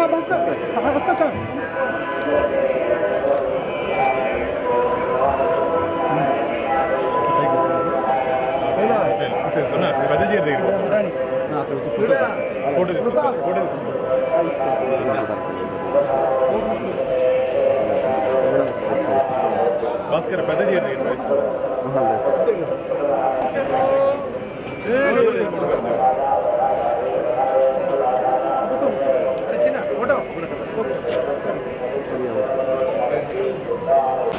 Ama bas bas. Bas bas. Bhaskara ಪೆದ ಜೀರ್ಣ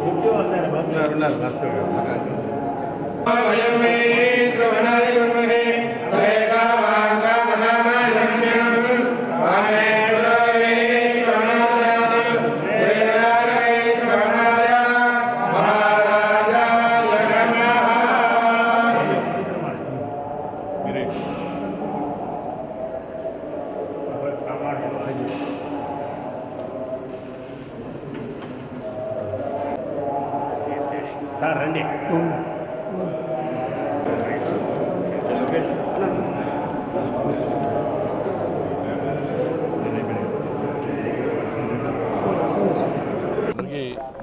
Claro, nada más, no. రండి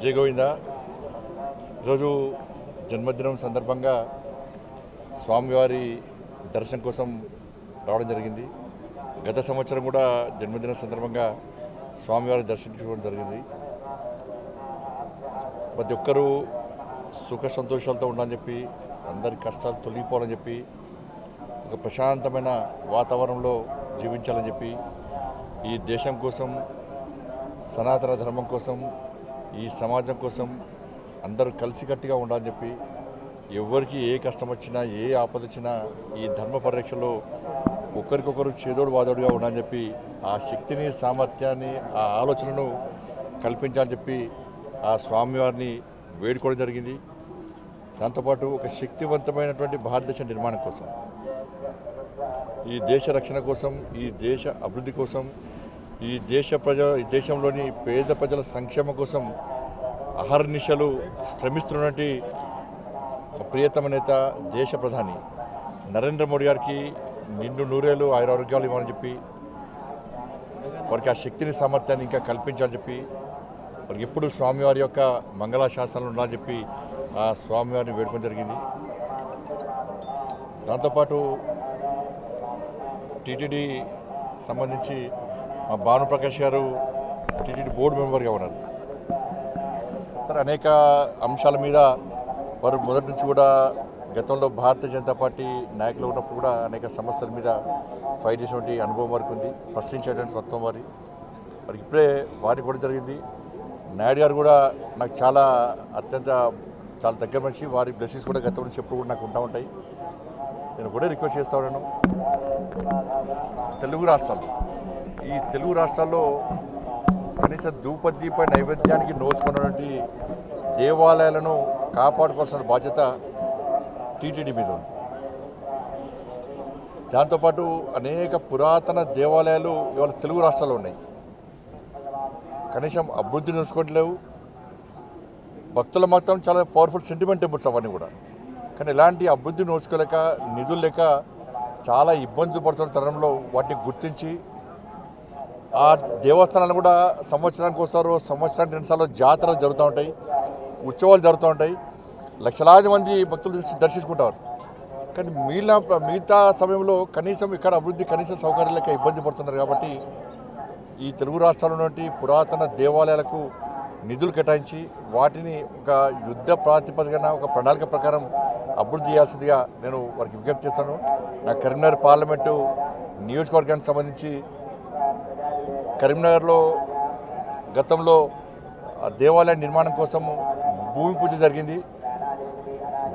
జయ గోవింద. ఈరోజు జన్మదినం సందర్భంగా స్వామివారి దర్శనం కోసం రావడం జరిగింది. గత సంవత్సరం కూడా జన్మదినం సందర్భంగా స్వామివారి దర్శించుకోవడం జరిగింది. ప్రతి ఒక్కరూ సుఖ సంతోషాలతో ఉండాలని చెప్పి అందరి కష్టాలు తొలగిపోవాలని చెప్పి ఒక ప్రశాంతమైన వాతావరణంలో జీవించాలని చెప్పి ఈ దేశం కోసం సనాతన ధర్మం కోసం ఈ సమాజం కోసం అందరూ కలిసికట్టుగా ఉండాలని చెప్పి ఎవరికి ఏ కష్టం వచ్చినా ఏ ఆపద వచ్చినా ఈ ధర్మ పరిరక్షలో ఒకరికొకరు చేదోడు వాదోడుగా ఉండాలని చెప్పి ఆ శక్తిని సామర్థ్యాన్ని ఆ ఆలోచనను కల్పించాలని చెప్పి ఆ స్వామివారిని వేడుకోవడం జరిగింది. దాంతోపాటు ఒక శక్తివంతమైనటువంటి భారతదేశ నిర్మాణం కోసం ఈ దేశ రక్షణ కోసం ఈ దేశ అభివృద్ధి కోసం ఈ దేశ ప్రజ ఈ దేశంలోని పేద ప్రజల సంక్షేమం కోసం అహర్నిశలు శ్రమిస్తున్నటువంటి ప్రియతమ నేత దేశ ప్రధాని నరేంద్ర మోడీ గారికి నిండు నూరేళ్ళు ఆయురారోగ్యాలు ఇవ్వాలని చెప్పి వారికి ఆ శక్తిని సామర్థ్యాన్ని ఇంకా కల్పించాలని చెప్పి వారికి ఎప్పుడు స్వామివారి యొక్క మంగళాశాసనాలు ఉండాలని చెప్పి ఆ స్వామివారిని వేడుకోవడం జరిగింది. దాంతోపాటు టీటీడీ సంబంధించి మా భానుప్రకాష్ గారు టీటీడీ బోర్డు మెంబర్గా ఉన్నారు. సార్ అనేక అంశాల మీద వారు మొదటి నుంచి కూడా గతంలో భారతీయ జనతా పార్టీ నాయకులు ఉన్నప్పుడు కూడా అనేక సమస్యల మీద ఫైట్ చేసినటువంటి అనుభవం వారికి ఉంది. ప్రశ్నించేటువంటి స్వత్వం వారి. వారికి ఇప్పుడే వారికి కూడా జరిగింది. నాయుడు గారు కూడా నాకు చాలా అత్యంత చాలా దగ్గర మనిషి. వారి బ్లెస్సింగ్స్ కూడా గతం నుంచి ఎప్పుడు కూడా నాకు ఉంటా ఉంటాయి. నేను కూడా రిక్వెస్ట్ చేస్తా ఉన్నాను. తెలుగు రాష్ట్రాలు. ఈ తెలుగు రాష్ట్రాల్లో కనీస ధూపదీప నైవేద్యానికి నోచుకున్నటువంటి దేవాలయాలను కాపాడుకోవాల్సిన బాధ్యత టీటీడీ మీద ఉంది. దాంతోపాటు అనేక పురాతన దేవాలయాలు ఇవాళ తెలుగు రాష్ట్రాల్లో ఉన్నాయి. కనీసం అభివృద్ధి నేర్చుకోవట్లేవు భక్తుల మాత్రం చాలా పవర్ఫుల్ సెంటిమెంట్ టెంపుల్స్ అవన్నీ కూడా. కానీ ఎలాంటి అభివృద్ధి నోచుకోలేక నిధులు లేక చాలా ఇబ్బందులు పడుతున్న తరంలో వాటిని గుర్తించి ఆ దేవస్థానాలు కూడా సంవత్సరానికి వస్తారు సంవత్సరానికి రెండుసార్లు జాతరలు జరుగుతూ ఉంటాయి ఉత్సవాలు జరుగుతూ ఉంటాయి. లక్షలాది మంది భక్తులు దర్శించుకుంటారు. కానీ మిగిలిన మిగతా సమయంలో కనీసం ఇక్కడ అభివృద్ధి కనీస సౌకర్యాలు లేక ఇబ్బంది పడుతున్నారు కాబట్టి ఈ తెలుగు రాష్ట్రాల ఉన్నటువంటి పురాతన దేవాలయాలకు నిధులు కేటాయించి వాటిని ఒక యుద్ధ ప్రాతిపదికన ఒక ప్రణాళిక ప్రకారం అభివృద్ధి చేయాల్సిందిగా నేను వారికి విజ్ఞప్తి చేస్తాను. నా కరీంనగర్ పార్లమెంటు నియోజకవర్గానికి సంబంధించి కరీంనగర్లో గతంలో ఆ దేవాలయ నిర్మాణం కోసం భూమి పూజ జరిగింది.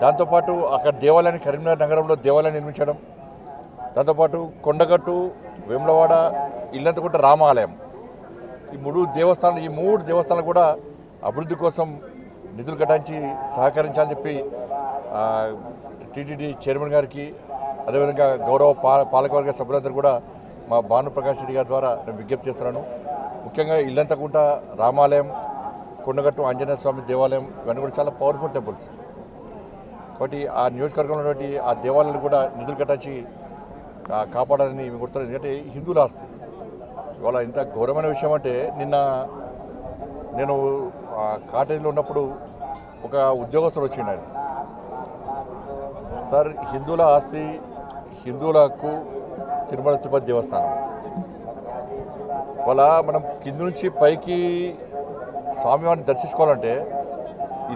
దాంతోపాటు అక్కడ దేవాలయాన్ని కరీంనగర్ నగరంలో దేవాలయం నిర్మించడం దాంతోపాటు కొండగట్టు వేములవాడ ఇల్లంతకుంట రామాలయం. ఈ మూడు దేవస్థానాలు ఈ మూడు దేవస్థానాలు కూడా అభివృద్ధి కోసం నిధులు కేటాయించి సహకరించాలని చెప్పి టీటీడీ చైర్మన్ గారికి అదేవిధంగా గౌరవ పా పాలకవర్గ సభ్యులందరూ కూడా మా భానుప్రకాష్ రెడ్డి గారి ద్వారా నేను విజ్ఞప్తి చేస్తున్నాను. ముఖ్యంగా ఇల్లంతకుంట రామాలయం కొండగట్టు ఆంజనేయ స్వామి దేవాలయం ఇవన్నీ కూడా చాలా పవర్ఫుల్ టెంపుల్స్ కాబట్టి ఆ నియోజకవర్గంలో ఉన్నటువంటి ఆ దేవాలయాలు కూడా నిధులు కట్టించి కాపాడాలని మేము గుర్తున్నారు ఎందుకంటే హిందువుల ఆస్తి. ఇవాళ ఇంత ఘోరమైన విషయం అంటే నిన్న నేను కాటేజీలో ఉన్నప్పుడు ఒక ఉద్యోగస్తుడు వచ్చిండు ఆయన. సార్ హిందువుల ఆస్తి హిందువుల హక్కు తిరుమల తిరుపతి దేవస్థానం. వాళ్ళ మనం కింద నుంచి పైకి స్వామివారిని దర్శించుకోవాలంటే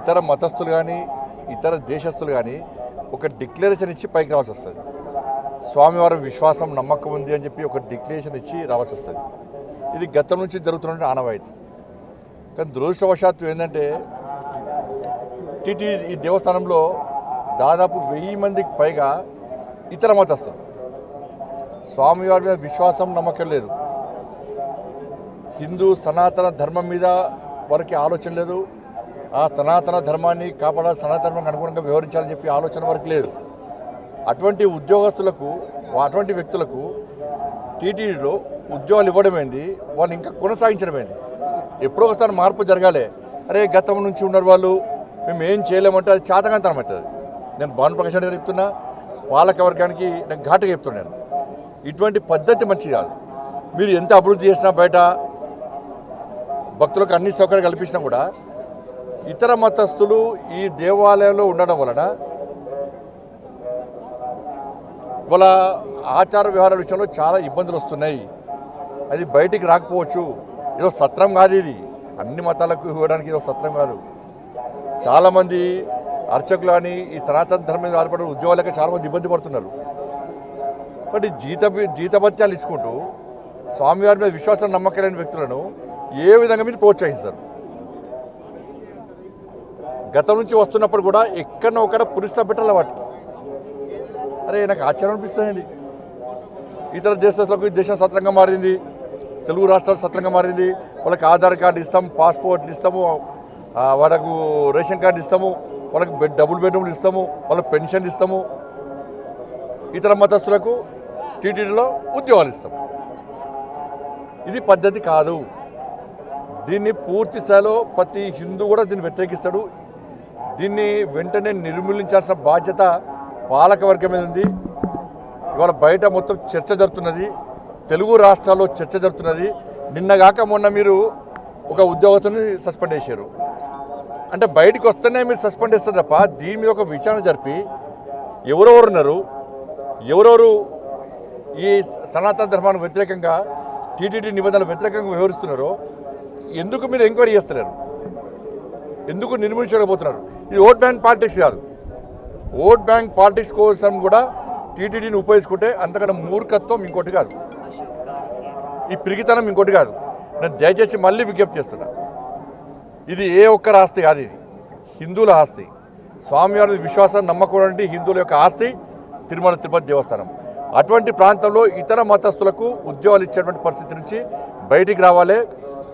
ఇతర మతస్థులు కానీ ఇతర దేశస్తులు కానీ ఒక డిక్లరేషన్ ఇచ్చి పైకి రావాల్సి వస్తుంది. స్వామివారి విశ్వాసం నమ్మకం ఉంది అని చెప్పి ఒక డిక్లరేషన్ ఇచ్చి రావాల్సి వస్తుంది ఇది గతం నుంచి జరుగుతున్న ఆనవాయితీ. కానీ దురదృష్టవశాత్తు ఏంటంటే టీటీ ఈ దేవస్థానంలో దాదాపు వెయ్యి మందికి పైగా ఇతర మతస్థులు. స్వామివారి మీద విశ్వాసం నమ్మకం లేదు. హిందూ సనాతన ధర్మం మీద వారికి ఆలోచన లేదు. ఆ సనాతన ధర్మాన్ని కాపాడాలి సనాతన ధర్మానికి అనుగుణంగా వ్యవహరించాలని చెప్పి ఆలోచన వారికి లేదు. అటువంటి ఉద్యోగస్తులకు అటువంటి వ్యక్తులకు టీటీడీలో ఉద్యోగాలు ఇవ్వడమేంది. వాళ్ళు ఇంకా కొనసాగించడమైంది. ఎప్పుడో ఒకసారి మార్పు జరగాలి. అరే గతం నుంచి ఉన్నారు వాళ్ళు. మేము ఏం చేయలేమంటే అది చాతకంతనం అవుతుంది. నేను భానుప్రకాష్ రెడ్డి గారు చెప్తున్నా పాలక వర్గానికి నేను ఘాటుగా చెప్తున్నాను ఇటువంటి పద్ధతి మంచిది కాదు. మీరు ఎంత అభివృద్ధి చేసినా బయట భక్తులకు అన్ని సౌకర్యాలు కల్పించినా కూడా ఇతర మతస్థులు ఈ దేవాలయంలో ఉండడం వలన ఇవాళ ఆచార వ్యవహారాల విషయంలో చాలా ఇబ్బందులు వస్తున్నాయి. అది బయటికి రాకపోవచ్చు. ఏదో సత్రం కాదు ఇది. అన్ని మతాలకు ఇవ్వడానికి ఏదో సత్రం కాదు. చాలామంది అర్చకులు అని ఈ సనాతన ధర్మం మీద ఆధారపడిన ఉద్యోగాలకే చాలామంది ఇబ్బంది పడుతున్నారు. కాబట్టి జీత జీతభత్యాలు ఇచ్చుకుంటూ స్వామివారి మీద విశ్వాసం నమ్మకం లేని వ్యక్తులను ఏ విధంగా మీరు ప్రోత్సహిస్తారు? గతం నుంచి వస్తున్నప్పుడు కూడా ఎక్కడో ఒకడ పురుష పెట్టాలి వాటికి అరే నాకు ఆశ్చర్యం అనిపిస్తుందండి. ఇతర దేశాలకు ఈ దేశం సత్రంగా మారింది. తెలుగు రాష్ట్రాలు సత్రంగా మారింది. వాళ్ళకి ఆధార్ కార్డు ఇస్తాం పాస్పోర్ట్లు ఇస్తాము వాళ్ళకు రేషన్ కార్డు ఇస్తాము వాళ్ళకి బెడ్ డబుల్ బెడ్రూమ్లు ఇస్తాము వాళ్ళకి పెన్షన్ ఇస్తాము. ఇతర మతస్థులకు టీటీడీలో ఉద్యోగాలు ఇస్తాం. ఇది పద్ధతి కాదు. దీన్ని పూర్తి స్థాయిలో ప్రతి హిందూ కూడా దీన్ని వ్యతిరేకిస్తాడు. దీన్ని వెంటనే నిర్మూలించాల్సిన బాధ్యత పాలకవర్గం మీద ఉంది. ఇవాళ బయట మొత్తం చర్చ జరుగుతున్నది. తెలుగు రాష్ట్రాల్లో చర్చ జరుగుతున్నది. నిన్నగాక మొన్న మీరు ఒక ఉద్యోగస్తుని సస్పెండ్ చేశారు. అంటే బయటికి వస్తేనే మీరు సస్పెండ్ చేస్తారు తప్ప దీని మీద ఒక విచారణ జరిపి ఎవరెవరు ఉన్నారు? ఎవరెవరు ఈ సనాతన ధర్మానికి వ్యతిరేకంగా టీటీడీ నిబంధనలు వ్యతిరేకంగా వ్యవహరిస్తున్నారో ఎందుకు మీరు ఎంక్వైరీ చేస్తున్నారు ఎందుకు నిర్మించలేకపోతున్నారు ఇది ఓట్ బ్యాంక్ పాలిటిక్స్ కాదు. ఓట్ బ్యాంక్ పాలిటిక్స్ కోసం కూడా టీటీడీని ఉపయోగించుకుంటే అంతకన్నా మూర్ఖత్వం ఇంకోటి కాదు. ఈ పిరిగితనం ఇంకోటి కాదు. నేను దయచేసి మళ్ళీ విజ్ఞప్తి చేస్తున్నా. ఇది ఏ ఒక్కరి ఆస్తి కాదు ఇది. హిందువుల ఆస్తి. స్వామివారి విశ్వాసం నమ్మకం హిందువుల యొక్క ఆస్తి తిరుమల తిరుపతి దేవస్థానం. అటువంటి ప్రాంతంలో ఇతర మతస్థులకు ఉద్యోగాలు ఇచ్చేటువంటి పరిస్థితి నుంచి బయటికి రావాలి.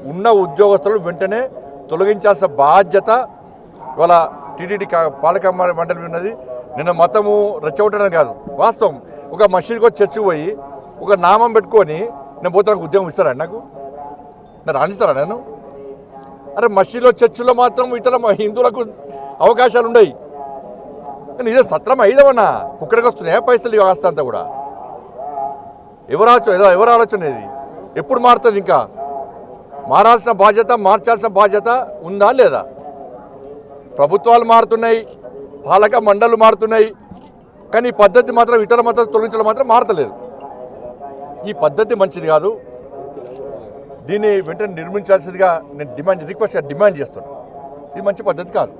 ఉన్న ఉద్యోగస్తులు వెంటనే తొలగించాల్సిన బాధ్యత ఇవాళ టీటీడీ పాలక మండలి ఉన్నది. నిన్న మతము రెచ్చగొట్టడం కాదు. వాస్తవం. ఒక మసీద్కి వచ్చి చర్చి పోయి ఒక నామం పెట్టుకొని నేను పోతే నాకు ఉద్యోగం ఇస్తారా నాకు? నేను రాణిస్తారా నేను అరే మసీద్లో చర్చిలో మాత్రం ఇతర హిందువులకు అవకాశాలు ఉన్నాయి కానీ ఇదే సత్రం ఐదవన్నా కుక్కడికి వస్తున్నాయా పైసలు వ్యవస్థ అంతా కూడా? ఎవరు ఆలోచన ఎవరు ఆలోచన ఇది? ఎప్పుడు మారుతుంది ఇంకా? మారాల్సిన బాధ్యత మార్చాల్సిన బాధ్యత ఉందా లేదా? ప్రభుత్వాలు మారుతున్నాయి పాలక మండళ్ళు మారుతున్నాయి కానీ ఈ పద్ధతి మాత్రం ఇతర మత తొలగించడం మాత్రం మారతలేదు. ఈ పద్ధతి మంచిది కాదు. దీన్ని వెంటనే నిర్మించాల్సిందిగా నేను డిమాండ్ రిక్వెస్ట్ డిమాండ్ చేస్తున్నాను. ఇది మంచి పద్ధతి కాదు.